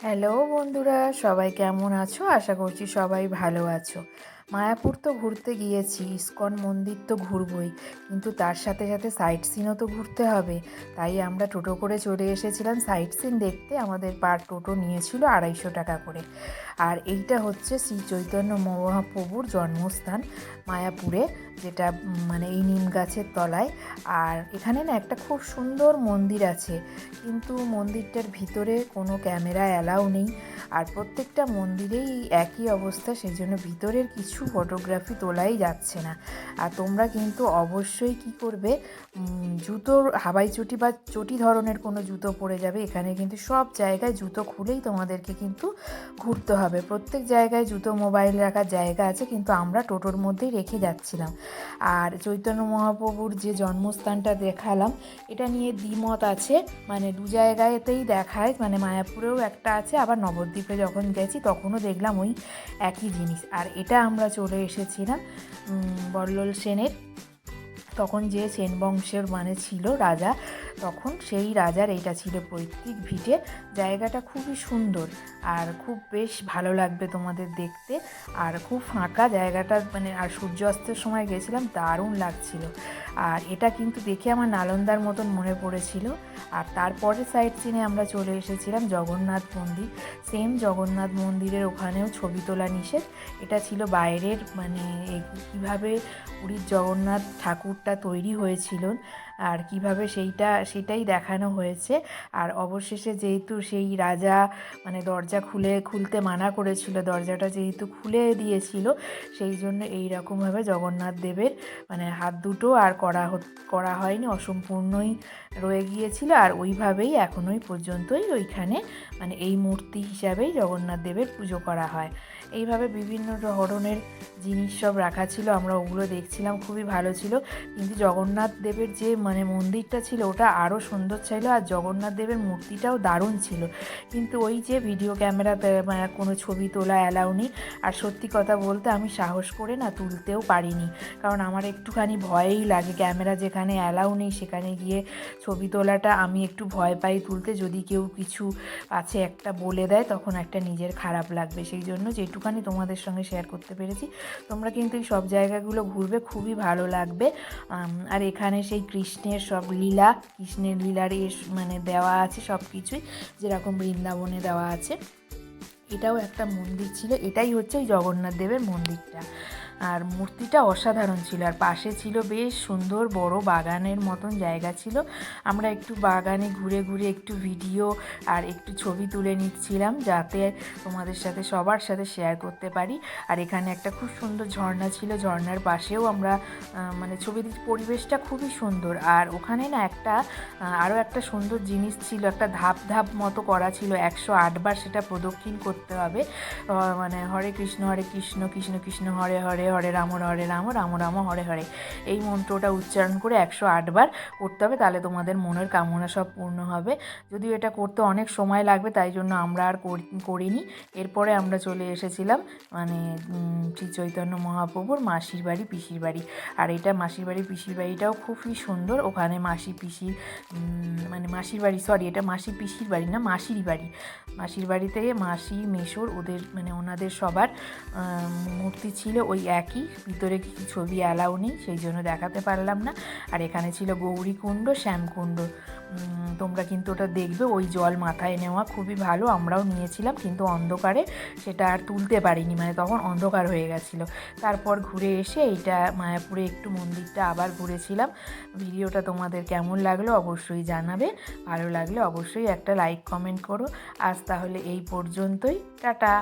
Hello বন্ধুরা সবাই কেমন আছো? আশা করছি সবাই ভালো আছো। মায়াপুর তো ঘুরতে গিয়েছি, ইস্কন মন্দির তো ঘুরবই, কিন্তু তার সাথে সাথে সাইট সিনও তো ঘুরতে হবে। তাই আমরা টোটো করে চলে এসেছিলাম সাইট সিন দেখতে, আমাদের পার টোটো নিয়েছিল আড়াইশো টাকা করে। আর এইটা হচ্ছে শ্রী চৈতন্য মহাপ্রভুর জন্মস্থান মায়াপুরে, যেটা মানে এই নিম গাছের তলায়। আর এখানে না একটা খুব সুন্দর মন্দির আছে, কিন্তু মন্দিরটার ভিতরে কোনো ক্যামেরা অ্যালাউ নেই। আর প্রত্যেকটা মন্দিরেই একই অবস্থা, সেই জন্য ভিতরের কিছু ফটোগ্রাফি তোলাই যাচ্ছে না। আর তোমরা কিন্তু অবশ্যই কি করবে জুতোর হাওয়াই চটি বা চটি ধরনের কোনো জুতো পরে যাবে। এখানে কিন্তু সব জায়গায় জুতো খুলেই তোমাদেরকে কিন্তু ঘুরতে হবে। প্রত্যেক জায়গায় জুতো মোবাইল রাখার জায়গা আছে, কিন্তু আমরা টোটোর মধ্যেই রেখে যাচ্ছিলাম। আর চৈতন্য মহাপ্রভুর যে জন্মস্থানটা দেখালাম, এটা নিয়ে দ্বিমত আছে। মানে দু জায়গাতেই দেখায় মানে মায়াপুরেও একটা আছে, আবার নবদ্বীপে যখন গেছি তখনও দেখলাম ওই একই জিনিস। আর এটা আমরা চলে এসেছিলাম বল্লল সেনের। তখন যে সেন বংশের মানে ছিল রাজা তখন সেই রাজার এইটা ছিল পৈতৃক ভিটে জায়গাটা খুবই সুন্দর। আর খুব বেশ ভালো লাগবে তোমাদের দেখতে। আর খুব ফাঁকা জায়গাটা মানে আর সূর্যাস্তের সময় গেছিলাম, দারুণ লাগছিল। আর এটা কিন্তু দেখে আমার নালন্দার মতন মনে পড়েছিল। আর তারপরে সাইড সিনে আমরা চলে এসেছিলাম জগন্নাথ মন্দির। সেম জগন্নাথ মন্দিরের ওখানেও ছবি তোলা নিষেধ। এটা ছিল বাইরের মানে কীভাবে পুরীর জগন্নাথ ঠাকুরটা তৈরি হয়েছিল আর কীভাবে সেইটা, সেটাই দেখানো হয়েছে। আর অবশেষে যেহেতু সেই রাজা মানে দরজা খুলে, খুলতে মানা করেছিল, দরজাটা যেহেতু খুলে দিয়েছিল, সেই জন্য এই রকমভাবে জগন্নাথ দেবের মানে হাত দুটো আর করা করা হয়নি, অসম্পূর্ণই রয়ে গিয়েছিল। আর ওইভাবেই এখনোই পর্যন্তই ওইখানে মানে এই মূর্তি হিসাবেই জগন্নাথ দেবের পুজো করা হয়। এইভাবে বিভিন্ন ধরনের জিনিস সব রাখা ছিল, আমরা ওগুলো দেখছিলাম, খুবই ভালো ছিল। কিন্তু জগন্নাথ দেবের যে মানে মন্দিরটা ছিল, ওটা আরও সুন্দর ছিল আর জগন্নাথ দেবের মূর্তিটাও দারুণ ছিল। কিন্তু ওই যে ভিডিও ক্যামেরাতে মানে কোনো ছবি তোলা অ্যালাউ নেই। আর সত্যি কথা বলতে আমি সাহস করে না তুলতেও পারিনি। কারণ আমার একটুখানি ভয়ই লাগে ক্যামেরা যেখানে অ্যালাউ নেই সেখানে গিয়ে ছবি তোলাটা। আমি একটু ভয় পাই তুলতে, যদি কেউ কিছু আছে একটা বলে দেয়, তখন একটা নিজের খারাপ লাগবে। সেই জন্য যেটুখানি তোমাদের সঙ্গে শেয়ার করতে পেরেছি। তোমরা কিন্তু এই সব জায়গাগুলো ঘুরবে, খুবই ভালো লাগবে। আর এখানে সেই কৃষ্ণের সব লীলা, কৃষ্ণের লীলার এস মানে দেওয়া আছে সব কিছুই যেরকম বৃন্দাবনে দেওয়া আছে। এটাও একটা মন্দির ছিল, এটাই হচ্ছে ওই জগন্নাথ দেবের মন্দিরটা। আর মূর্তিটা অসাধারণ ছিল। আর পাশে ছিল বেশ সুন্দর বড় বাগানের মতন জায়গা ছিল। আমরা একটু বাগানে ঘুরে ঘুরে একটু ভিডিও আর একটু ছবি তুলে নিচ্ছিলাম যাতে তোমাদের সাথে সবার সাথে শেয়ার করতে পারি। আর এখানে একটা খুব সুন্দর ঝর্ণা ছিল। ঝর্ণার পাশেও আমরা মানে ছবি পরিবেশটা খুবই সুন্দর। আর ওখানে না একটা আরও একটা সুন্দর জিনিস ছিল। একটা ধাপ ধাপ মতো করা ছিল। একশো আটবার সেটা প্রদক্ষিণ করতে হবে। মানে হরে কৃষ্ণ হরে কৃষ্ণ কৃষ্ণ কৃষ্ণ, হরে হরে। হরে হরে রাম হরে রাম রাম রাম, হরে হরে। এই মন্ত্রটা উচ্চারণ করে একশো আটবার করতে হবে, তাহলে তোমাদের মনের কামনা সব পূর্ণ হবে। যদিও এটা করতে অনেক সময় লাগবে, তাই জন্য আমরা আর করি- করিনি। এরপরে আমরা চলে এসেছিলাম মানে শ্রী চৈতন্য মহাপ্রভুর মাসির বাড়ি, পিসির বাড়ি। আর এটা মাসির বাড়ি, পিসির বাড়িটাও খুবই সুন্দর। ওখানে মাসি পিসির মানে মাসির বাড়ি সরি এটা মাসি, পিসির বাড়ি না মাসির বাড়ি। মাসির বাড়ি থেকে মাসি, মেশোর ওদের মানে ওনাদের সবার মূর্তি ছিল ওই একই, ভিতরে কিছু ছবি অ্যালাউ নেই, সেই জন্য দেখাতে পারলাম না। আর এখানে ছিল গৌরীকুণ্ড শ্যামকুণ্ড তোমরা কিন্তু ওটা দেখবে, ওই জল মাথায় নেওয়া খুবই ভালো, আমরাও নিয়েছিলাম, কিন্তু অন্ধকারে সেটা আর তুলতে পারিনি মানে তখন অন্ধকার হয়ে গেছিল। তারপর ঘুরে এসে এইটা মায়াপুরে একটু মন্দিরটা আবার ঘুরেছিলাম। ভিডিওটা তোমাদের কেমন লাগল অবশ্যই জানাবে, ভালো লাগলে অবশ্যই একটা লাইক কমেন্ট করো। আজ তাহলে এই পর্যন্তই, টাটা!